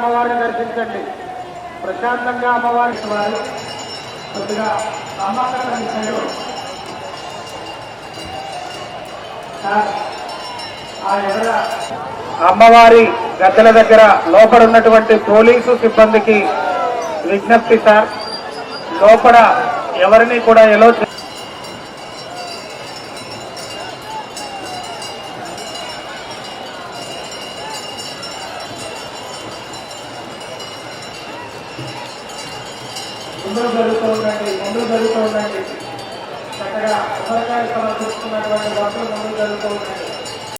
అమ్మవారిని దర్శించండి. ప్రశాంతంగా అమ్మవారి వారు కొద్దిగా నమ్మకం అమ్మవారి గద్దెల దగ్గర లోపల ఉన్నటువంటి పోలీసు సిబ్బందికి విజ్ఞప్తి సార్. లోపల ఎవరిని కూడా ఎలో ముందుకు జరుగుతూ ఉండండి ముందుకు జరుగుతూ ఉండండి. చక్కగా అమరకాయ సమర్పిస్తున్నటువంటి భక్తులు ముందుకు జరుగుతూ ఉండండి.